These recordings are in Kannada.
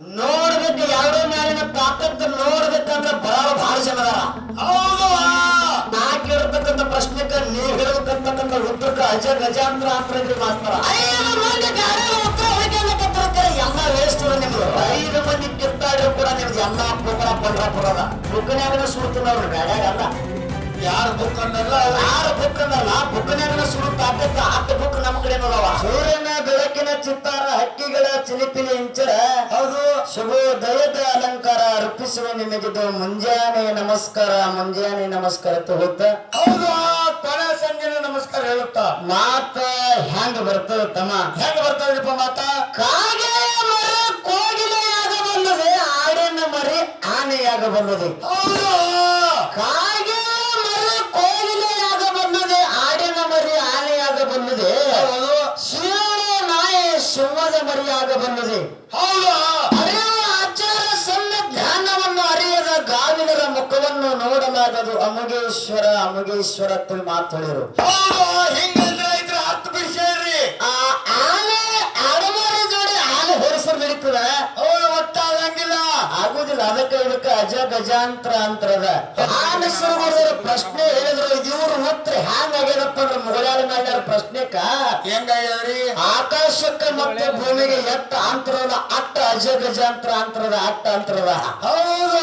ನೋಡ್ಬೇಕು ಎರಡು ಮೇಲಿನ ತಾಕತ್ತು ನೋಡ್ಬೇಕಂದ್ರೆ ಬರೋ ಬಹಳ ಜನ ಅದಾರ. ಹೌದು. ನಾ ಕೇಳ್ತಕ್ಕಂಥ ಪ್ರಶ್ನೆಕ್ಕ ನೀವು ಹೇಳ್ತಕ್ಕಂಥ ಉತ್ತರಕ್ಕ ಅಜ ಗಜಾಂತರ ಅಂತ ಮಾಸ್ತರ ಎಲ್ಲ ವೇಸ್ಟ್ ನಿಮ್ದು. ಐದು ಮಂದಿ ಕಿತ್ತಾಡಿದ್ರು ಕೂಡ ನಿಮ್ದು ಎಲ್ಲ ಪೋಕರ ಪಂಡ್ರಾಪುರದ ಬುಕ್ಕನ್ಯಾಗನ ಸುಡ್ತಿದ್ದವ್ರು ಗಾಡ್ಯಾಗ ಅಲ್ಲ. ಯಾರು ಬುಕ್ ಅಂದಲ್ಲ ಯಾರ ಬುಕ್ ಅಂದಲ್ಲ ಬುಕ್ಕನ್ಯಾಗನ ಸುಡು ತಾಕತ್ತ ಹತ್ತು ಬುಕ್ ನಮ್ಮ ಕಡೆ ನೋಡವ ಸೂರ್ಯನ ಬೆಳಕಿನ ಚಿತ್ತಾರ ಹಕ್ಕಿಗಳ ಚಿಲಿಪಿಲಿ ಇಂಚರ. ಹೌದು. ಶುಭೋದಯದ ಅಲಂಕಾರ ರೂಪಿಸುವ ನಿಮಗಿದು ಮುಂಜಾನೆ ನಮಸ್ಕಾರ ಮುಂಜಾನೆ ನಮಸ್ಕಾರ ತಗೋತ ಹೌದು ಕೊನೆ ಸಂಜೆನ ನಮಸ್ಕಾರ ಹೇಳುತ್ತ? ಮಾತ ಹೆಂಗ ಬರ್ತದ ತಮ್ಮ? ಹೆಂಗ್ ಬರ್ತದಪ್ಪ ಮಾತ? ಕಾಗೆ ಮರ ಕೋಗಿಲೆಯಾಗ ಬಂದದೆ ಆಡಿನ ಮರಿ ಆನೆಯಾಗ ಬಂದದೆ. ಹೌದು. ಕಾಗೆ ಮುಖವನ್ನು ನೋಡಲಾಗದು ಅಮುಗೇಶ್ವರ ಅಮುಗೇಶ್ವರ ಅಂತ ಹಿಂಗಂದ್ರೆ ಇದ್ರ ಬಿಡ್ಸೇರಿ ಆ ಆನೆ ಆಡಮಾರಿ ಜೋಡಿ ಆನೆ ಹೊರಸರ್ ನಡೀತದ. ಹೌದು ಒಟ್ಟಾಗಂಗಿಲ್ಲ. ಆಗುದಿಲ್ಲ ಅದಕ್ಕೆ ಇದಕ್ಕೆ ಅಜ ಗಜಾಂತರ ಅಂತರದ. ಆನೆ ಪ್ರಶ್ನೆ ಹೇಳಿದ್ರು ಇವ್ರ ಉತ್ತರ ಹ್ಯಾಂಗ ಆಗ್ಯದಪ್ಪ ಅಂದ್ರೆ ಮುಗಳಾಲ ಮಾಡ್ಯಾರ ಪ್ರಶ್ನೆಕ ಹೆಂಗಾಗ್ಯದ್ರಿ ಆಕಾಶಕ್ಕ ಮತ್ತೆ ಭೂಮಿಗೆ ಎತ್ತ ಅಂತರದ ಅಟ್ಟ ಅಜ ಗಜಾಂತರ ಅಂತರದ ಅಟ್ಟ ಅಂತರದ. ಹೌದು?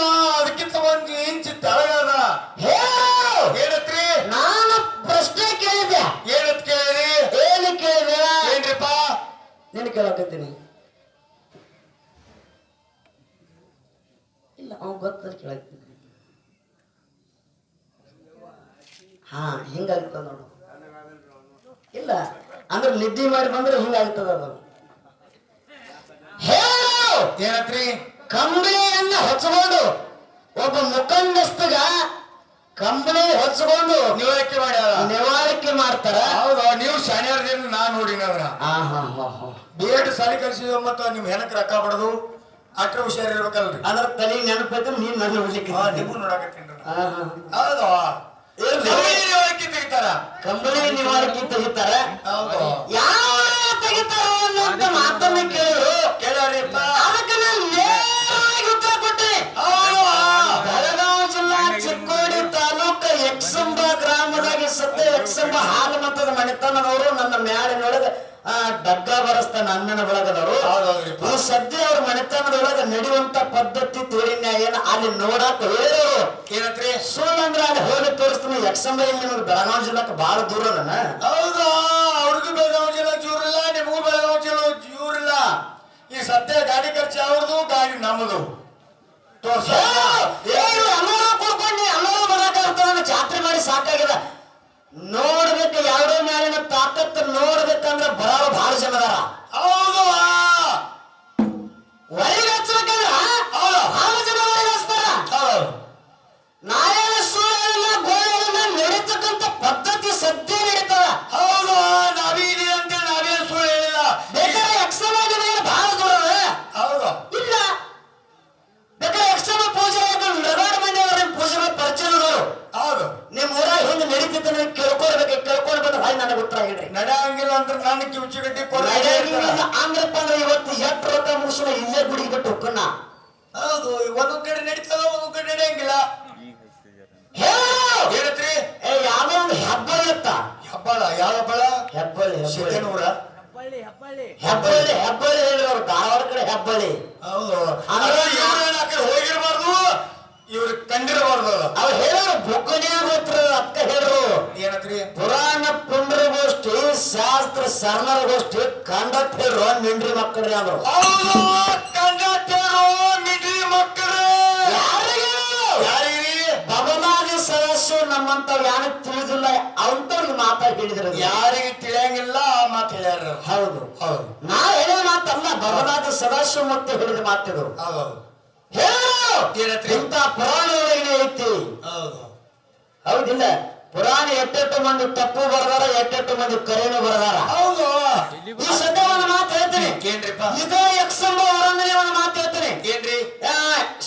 ಹಾ ಹಿಂಗಾಗ್ತದ ನೋಡು. ಇಲ್ಲ ಅಂದ್ರೆ ನಿದ್ದೆ ಮಾಡಿ ಬಂದ್ರೆ ಹಿಂಗಾಗ್ತದ ಅದು ಏನತ್ರಿ? ಕಂಬಳಿಯನ್ನ ಹೊಚ್ಕೊಂಡು ಒಬ್ಬ ಮುಖಂಡಸ್ತಗ ಕಂಬಳಿ ಹೊಚ್ಕೊಂಡು ನಿವಾರಿಕೆ ಮಾಡ್ಯಾರ. ನಿವಾರಿಕೆ ಮಾಡ್ತಾರ. ಹೌದು ನೀವು ಶಾಣ್ಯಾರ್ದಿಂದ ನಾ ಹಾ ಹಾ ಬಿ ಎಡ್ ಸಾಲಿ ಕಲಿಸಿದ ಮತ್ತು ನಿಮ್ ಹೆಣಕ್ ರೊಕ್ಕ ಬಡದು? ಅಟ್ರ ಹುಷಾರ್ ಇರ್ಬೇಕಲ್ರಿ ಅದ್ರ ತಲೆ ನೆನಪೈತೆ ನೀನ್ ನನ್ನ ನೋಡ್ಲಿಕ್ಕೆ ನಿಮಗೂ ನೋಡಕತ್ತೀನಿ. ಹೌದು. ತೆಗಿತಾರ ಕಂಬಳಿ ನಿವಾರಕಿ ತೆಗಿತಾರ ಯಾವ ತೆಗಿತಾರ ಅನ್ನೋ ಮಾತನ್ನ ಕೇಳಿದ್ರು ಕೇಳ್ಯಾರಿಪ್ಪ ಎಕ್ಸಂಬ ಹಾಲು ಮತದ ಮನೆತನದವರು ನನ್ನ ಮ್ಯಾಲಿನೊಳಗ ಆ, ಡಗ್ಗ ಬರಸ್ತ ಅಣ್ಣನ ಬಳಗದವರು. ಸದ್ಯ ಅವ್ರ ಮನೆತನದೊಳಗ ನಡೆಯುವಂತ ಪದ್ಧತಿ ತೋರಿನ ಏನ ಅಲ್ಲಿ ನೋಡಾಕ ಹೇಳಿದ್ರು ಏನತ್ರಿ? ಸುಳ್ಳಂದ್ರ ಅಲ್ಲಿ ಹೋಗಿ ತೋರಿಸ್ತೀನಿ ಎಕ್ಸಂಬ ಇಲ್ಲಿ ನಿಮ್ಗೆ ಬೆಳಗಾವಿ ಜಿಲ್ಲಾಕ ಬಹಳ ದೂರ ಅದನ. ಹೌದಾ? ಅವ್ರಿಗೂ ಬೆಳಗಾವಿ ಜಿಲ್ಲಾ ಜೂರಿಲ್ಲ ನಿಮಗೂ ಬೆಳಗಾವಿ ಜಿಲ್ಲಾ ಜೂರಿಲ್ಲ ಈ ಸದ್ಯ ಗಾಡಿ ಖರ್ಚು ಅವ್ರದು ಗಾಡಿ ನಮ್ಮದು ತೋರ್ಸ. ಏನು ಅಮರ ಕೊಡ್ಕೊಂಡು ಅಮರ ಬರಕ ಜಾತ್ರೆ ಮಾಡಿ ಸಾಕಾಗ್ಯದ. ನೋಡ್ಬೇಕು ಯಾರೋ ಮ್ಯಾಲಿನ ನಡೆಯಂಗಿಲ್ಲ ಅಂದ್ರಪ್ಪ ಅಂದ್ರೆ ಇವತ್ತು ಎಷ್ಟು ರೊಕ್ಕ ಮುಗಿಸೋಣ ಇಲ್ಲೇ ಗುಡಿ ಬಿಟ್ಟು ಹೋಗ್ಕಣ್ಣ ಹೌದು ಒಂದೊಂದ್ ಕಡೆ ನಡೀತದ ಒಂದೊಂದ್ ಕಡೆ ನಡೆಯಂಗಿಲ್ಲ. ಏನತ್ರಿ? ಏ ಯಾವ್ದೋ ಒಂದು ಹೆಬ್ಬಳ್ಳಿ ಇತ್ತ? ಹಬ್ಬಳ ಯಾವ ಹಬ್ಬಳ? ಹೆಬ್ಬಳ್ಳಿ ಹೆಬ್ಬಳ್ಳಿ ಸಿದ್ದೇನೂರ? ಹೆಬ್ಬಳ್ಳಿ ಹೆಬ್ಬಳ್ಳಿ ಹೇಳಿದ್ರು ಅವ್ರು ಧಾರವಾಡ ಕಡೆ ಹೆಬ್ಬಳ್ಳಿ ಹೌದು. ಅಂದ್ರೆ ಹೋಗಿರ್ಬಾರ್ದು? ಇವ್ರು ಕಂಡಿರಬಾರ್ದು. ಅವ್ರು ಹೇಳೋರು ಬುಕ್ಕನ್ಯಾಗ ಹತ್ರ ಅಕ್ಕ ಹೇಳ್ರು. ಏನತ್ರಿ ಪುರಾಣ ಪುಂಡ್ರಗೋಷ್ಠಿ ಶಾಸ್ತ್ರ ಶರಣರಗೋಷ್ಠಿ ಕಂಡತ್ ಹೇಳ್ರು ನಿಂಡ್ರಿ ಮಕ್ಕಳ್ರಿ ಅಂದ್ರು. ಹೌದು ಕಂಡಕ್ಟರು ಮಿಡ್ರಿ ಮಕ್ಕಳು ಬಬಲಾದಿ ಸದಸ್ಯರು ನಮ್ಮಂತವ್ ಯಾರು ತಿಳಿದಿಲ್ಲ ಅಂತವ್ರಿಗೆ ಮಾತಾಡಿ ಹೇಳಿದ್ರು. ಯಾರಿಗೆ ತಿಳಿಯಂಗಿಲ್ಲ ಆ ಮಾತು ಹೇಳ್ಯಾರ ಹೌದು. ಹೌದು. ನಾ ಹೇಳಿದ ಮಾತಲ್ಲ ಬಬಲಾದಿ ಸದಾಶಿವ ಮತ್ತೆ ಹೇಳಿದ ಮಾತಿದ್ರು ಹೌದು. ಹೇಳು ಏನತ್ರಿ? ಇಂಥ ಪುರಾಣದೊಳಗನೆ ಐತಿ ಹೌದು. ಹೌದಿಲ್ಲ? ಪುರಾಣ ಎಟ್ಟೆಟ್ಟು ಮಂದಿ ತಪ್ಪು ಬರದಾರ ಎಟ್ಟೆಟ್ಟು ಮಂದಿ ಕರೆಯನ್ನು ಬರದಾರ? ಹೌದು. ಈ ಸದ್ಯ ಒಂದು ಮಾತು ಹೇಳ್ತೀನಿ. ಏನ್ರಿಪ್ಪ? ಇದೇ ಎಕ್ಸಂಬ ಹೊರಂದನೆ ಒಂದು ಮಾತು ಹೇಳ್ತೀನಿ. ಏನ್ರಿ? ಏ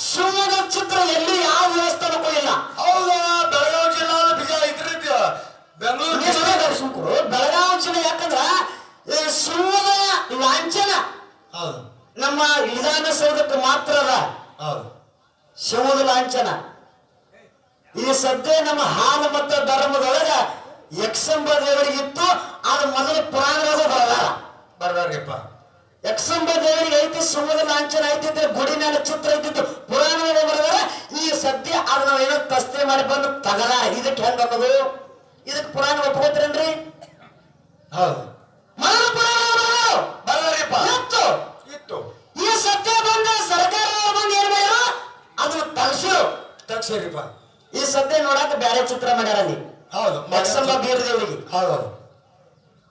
ಶಿವಮೊಗ್ಗ ಚಿತ್ರ ಎಲ್ಲಿ ಯಾವ ದೇವಸ್ಥಾನಕ್ಕೂ ಇಲ್ಲ. ಹೌದು ಬೆಳಗಾವಿ ಜಿಲ್ಲಾ ಬಿಜಾ ಇದ್ರದ್ದು ಬೆಂಗಳೂರು ನೋಡಿ ಬೆಳಗಾವಿ ಜಿಲ್ಲೆ ಯಾಕಂದ್ರ ಶಿವಮೊಗ್ಗ ಲಾಂಛನ. ಹೌದು. ನಮ್ಮ ವಿಧಾನಸೌಧಕ್ಕೆ ಹೌದು. ಶಿವದ ಲಾಂಛನ. ಈ ಸದ್ಯ ನಮ್ಮ ಹಾಲ ಮತ್ತು ಧರ್ಮದೊಳಗ ಯಕ್ಷಂಬ ದೇವರಿಗಿತ್ತು ಅದು ಮೊದಲು ಪುರಾಣದಾಗ ಬರದಾರ ಬರ್ದಾರ್ರಿಪ್ಪ ಯಕ್ಷಂಬ ದೇವರಿಗೆ ಐತಿ ಶಿವದ ಲಾಂಛನ ಐತಿದ್ರೆ ಗುಡಿ ಮೇಲೆ ಚಿತ್ರ ಐತಿತ್ತು ಪುರಾಣದಾಗ ಬರದಾರ. ಈ ಸದ್ಯ ಅದನ್ನ ಏನೋ ತಸ್ತಿ ಮಾಡಿ ಬಂದು ತಗದಾರ. ಇದಕ್ಕೆ ಹೆಂಗ ಅನ್ನೋದು? ಇದಕ್ಕೆ ಪುರಾಣ ಒಪ್ಕೋತೀರೇನ್ರಿ? ಹೌದು. ಅದನ್ನ ತಗಸಿರು ಈ ಸದ್ಯ ನೋಡಾಕ ಬ್ಯಾರೆ ಚಿತ್ರ ಮಾಡ್ಯಾರ ಅಲ್ಲಿ ಹೌದು ಮಕ್ಸಮ್ಮ ಬೀರದೇವರಿಗೆ. ಹೌದೌದು. ಹೌದು ಹೌದು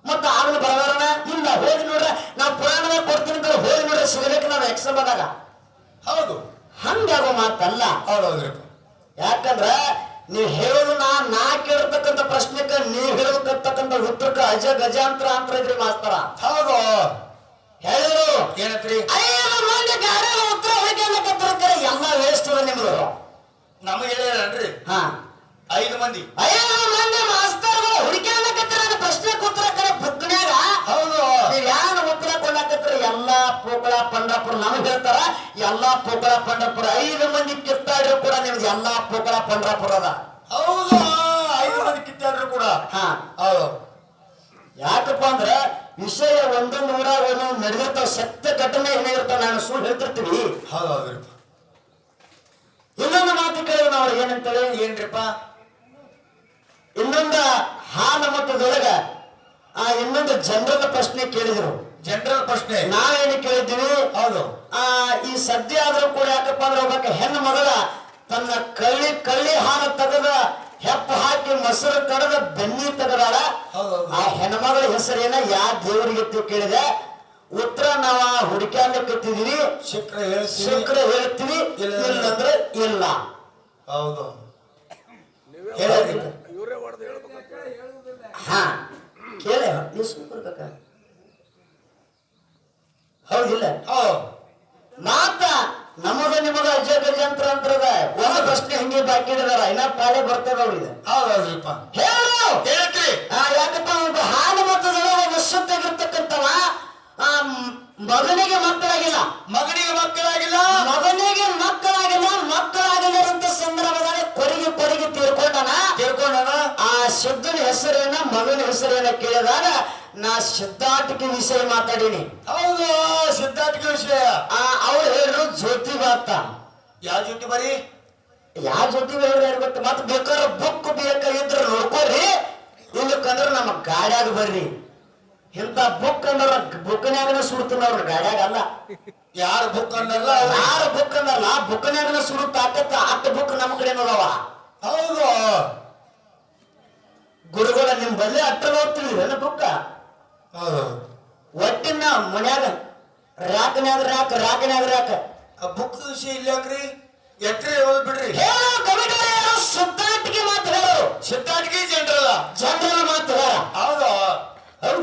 ಮತ್ತ ಆಗಲು ಬರದಾರನ ಇಲ್ಲ ಹೋಗಿ ನೋಡ್ರ ನಾವು ಪುರಾಣದಾಗ ಕೊಡ್ತೀನಿ ಅಂತ ಹೋಗಿ ನೋಡ್ರಿ ಸಿಗಬೇಕು ನಾವು ಎಕ್ಸಮ್ಮದಾಗ ಹೌದು. ಹಂಗಾಗೋ ಮಾತಲ್ಲ. ಹೌದು ಹೌದ್ರಿಪ್ಪ ಯಾಕಂದ್ರ ನೀವ್ ಹೇಳೋದು ನಾ ನಾ ಕೇಳ್ತಕ್ಕಂಥ ಪ್ರಶ್ನೆಕ್ಕ ನೀವ್ ಹೇಳತಕ್ಕಂಥ ಉತ್ತರಕ್ಕ ಅಜ ಗಜಾಂತರ ಅಂತ ಇದ್ರಿ ಮಾಸ್ತರ. ಹೌದು. ಹೇಳಿದ್ರು. ಏನತ್ರಿ? ಮಂದಿ ಗಾಡಿ ಉತ್ತರ ಅನ್ನಕತ್ತಿರ್ತಾರೆ ಎಲ್ಲ ವೇಸ್ಟ್ ನಿಮ್ದು. ನಮಗೆ ಹೇಳ್ರಿ ಹಾ. ಐದು ಮಂದಿ. ಅಯ್ಯೋ ಮಂದಿ ಮಾಸ್ತರ್ಗಳು ಹುಡುಕಿ ಅನ್ನಕತ್ತಿರ ಪ್ರಶ್ನೆ ಕಡೆ ಬುಕ್ನ್ಯಾಗ ಹೌದು. ಯಾರು ಉತ್ತರ ಕೊಡಕತ್ರ ಎಲ್ಲಾ ಪೋಕಳ ಪಂಡಾಪುರ ನಮಗ್ ಹೇಳ್ತಾರ. ಎಲ್ಲಾ ಪೋಕಳ ಪಂಡಾಪುರ ಐದು ಮಂದಿ ಕಿತ್ತಾಡ್ರು ಕೂಡ ನಿಮ್ಗೆ ಎಲ್ಲಾ ಪೋಕಳ ಪಂಡ್ರಪುರ ಅದ. ಹೌದು. ಐದು ಮಂದಿ ಕಿತ್ತಾಡ್ರು ಕೂಡ. ಹಾ. ಹೌದು. ಯಾಕಪ್ಪ ಅಂದ್ರ ವಿಷಯ ಒಂದು ನೂರ ಒಂದೊಂದು ನಡೆಯುತ್ತ ಸತ್ಯ ಘಟನೆ ಏನಿರುತ್ತ ನಾನು ಸುಳ್ಳು ಹೌದ್ರಿಪ್ಪ ಇನ್ನೊಂದು ಮಾತು ಕೇಳಿದ್ರು ಅವ್ರು ಏನಂತೇಳಿ ಏನ್ರಿಪ್ಪ? ಇನ್ನೊಂದು ಹಾಲ ಮಟ್ಟದೊಳಗ ಆ ಇನ್ನೊಂದು ಜನರಲ್ ಪ್ರಶ್ನೆ ಕೇಳಿದ್ರು. ಜನರಲ್ ಪ್ರಶ್ನೆ? ನಾವೇನು ಕೇಳಿದ್ದೀವಿ? ಹೌದು. ಆ ಈ ಸದ್ಯ ಆದ್ರೂ ಕೂಡ ಯಾಕಪ್ಪ ಅಂದ್ರೆ ಒಬ್ಬ ಹೆಣ್ಣು ಮಗಳ ತನ್ನ ಕಳ್ಳಿ ಕಳ್ಳಿ ಹಾಲು ತೆಗೆದ ಮೊಸರು ಕಡದ ಬೆನ್ನಿ ತೆಗದಾಳ. ಆ ಹೆಣ್ಮಗಳ ಹೆಸರೇನ? ಯಾ ದೇವರಿಗೆ ಕೇಳಿದೆ. ಉತ್ತರ ನಾವ ಹುಡುಕ್ಯಾಡ್ಲಿಕ್ಕತ್ತಿದೀವಿ ಶುಕ್ರ ಶುಕ್ರ ಹೇಳ್ತೀವಿ. ಇಲ್ಲ. ಇಲ್ಲಂದ್ರೆ ಇಲ್ಲ. ಹೌದು. ಹೇಳ. ಹಾ ಕೇಳ. ನೀವು ಸುಮ್ಮನೆ ಹೌದಿಲ್ಲ ಹೌದು ಮಾತ ನಮಗ ನಿಮಗ ಅಜ ಗಜಂತ್ರ ಅಂತರದ ಒಂದು ಪ್ರಶ್ನೆ ಹಿಂಗೆ ಬಾಕಿ ಇಡದಾರ ಇನ್ನ ಪಾಳೆ ಬರ್ತದ ಅವ್ರಿಗೆ ಹೌದು ಹೌದ್ರಿಪ್ಪ ಹೇಳು ಆ, ಯಾಕಪ್ಪ ಒಂದು ಹಾಲು ಮತದೊಳಗ ಒಬ್ಬ ಶುದ್ಧಗಿರ್ತಕ್ಕಂಥವ ಆ ಮಗನಿಗೆ ಮಕ್ಕಳಾಗಿಲ್ಲ. ಮಗನಿಗೆ ಮಕ್ಕಳಾಗಿಲ್ಲ? ಮಗನಿಗೆ ಮಕ್ಕಳಾಗಿಲ್ಲ ಮಕ್ಕಳಾಗಿಲ್ಲದಂತ ಸಂದರ್ಭದಲ್ಲಿ ಕೊರಿಗೆ ಕೊರಿಗೆ ತೀರ್ಕೊಂಡನ ತಿಳ್ಕೊಂಡನ? ಆ ಶುದ್ಧನ ಹೆಸರೇನ ಮಗನ ಹೆಸರೇನ ಕೇಳಿದಾಗ ನಾ ಸಿದ್ಧಾಟಿಕೆ ವಿಷಯ ಮಾತಾಡೀನಿ. ಹೌದು ಸಿದ್ಧಾರ್ಥಿಕ ವಿಷಯ. ಆ ಅವ್ರು ಹೇಳಿದ್ರು ಜ್ಯೋತಿ ಬಾತ ಯಾವ ಜ್ಯೋತಿ ಬರೀ? ಯಾವ ಜೊತೆ ಹೇಳ್ರಿ ಗೊತ್ತ? ಮತ್ ಬೇಕಾದ್ರೆ ಬುಕ್ ಬೇಕಾಗಿದ್ರ ನೋಡ್ಕೋರಿ. ಇಲ್ಲಕ್ಕಂದ್ರೆ ನಮ್ಮ ಗಾಡ್ಯಾಗ ಬರ್ರಿ. ಇಂತ ಬುಕ್ ಅಂದ್ರ ಬುಕ್ನ್ಯಾಗನ ಸುಡ್ತಾನ ಅವ್ರ ಗಾಡ್ಯಾಗ ಅಲ್ಲ. ಯಾರು ಬುಕ್ ಅಂದ್ರಲ್ಲ ಯಾರ ಯಾರು ಬುಕ್ ಅಂದ್ರಲ್ಲ ಬುಕ್ನ್ಯಾಗನ ಸುಡುತ್ತ ಆಕತ್ತ ಅಟ್ಟ ಬುಕ್ ನಮ್ಮ ಕಡೆ ನೋಡವ. ಹೌದು. ಗುರುಗಳ ನಿಮ್ ಬಲ್ಲಿ ಅಟ್ಟ ಓದ್ತಿದ್ರಿ ಬುಕ್ಕ? ಒಟ್ಟಿನ ಮನ್ಯಾಗ ರಾಕನ್ಯಾಗ ರಾಕ ರಾಕನ್ಯಾಗ ರಾಕ. ಬುಕ್ ವಿಷಯ ಇಲ್ಲ ಯಾಕ್ರಿ ಎತ್ರಿ ಹೋಲ್ ಬಿಡ್ರಿ? ಹೇಳೋ ಕವಿಗಳು ಸಿದ್ಧಾಂತಿಗೆ ಮಾತು ಹೇಳೋರು. ಸಿದ್ಧಾಂತಿಗೆ ಜನರಲ್ಲ ಜನರಲ್ ಮಾತ್ರ ಹೌದು? ಹೌದು